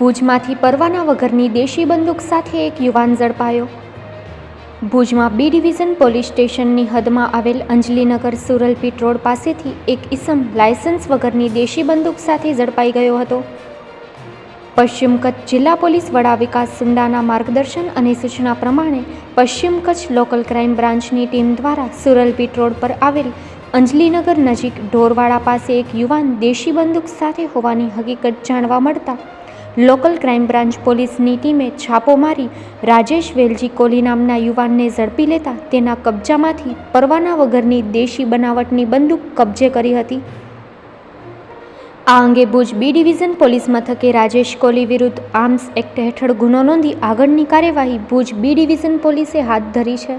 ભુજમાંથી પરવાના વગરની દેશી બંદૂક સાથે એક યુવાન ઝડપાયો. ભુજમાં બી ડિવિઝન પોલીસ સ્ટેશનની હદમાં આવેલ અંજલીનગર સુરલપીટ રોડ પાસેથી એક ઇસમ લાયસન્સ વગરની દેશી બંદૂક સાથે ઝડપાઈ ગયો હતો. પશ્ચિમ કચ્છ જિલ્લા પોલીસ વડા વિકાસ સુંડાના માર્ગદર્શન અને સૂચના પ્રમાણે પશ્ચિમ કચ્છ લોકલ ક્રાઇમ બ્રાન્ચની ટીમ દ્વારા સુરલપીટ રોડ પર આવેલ અંજલીનગર નજીક ઢોરવાડા પાસે એક યુવાન દેશી બંદૂક સાથે હોવાની હકીકત જાણવા મળતા લોકલ ક્રાઇમ બ્રાન્ચ પોલીસની ટીમે છાપો મારી રાજેશ વેલજી કોલી નામના યુવાનને ઝડપી લેતા તેના કબજામાંથી પરવાના વગરની દેશી બનાવટની બંદૂક કબજે કરી હતી. આ અંગે ભુજ બી ડિવિઝન પોલીસ મથકે રાજેશ કોલી વિરુદ્ધ આર્મ્સ એક્ટ હેઠળ ગુનો નોંધી આગળની કાર્યવાહી ભુજ બી ડિવિઝન પોલીસે હાથ ધરી છે.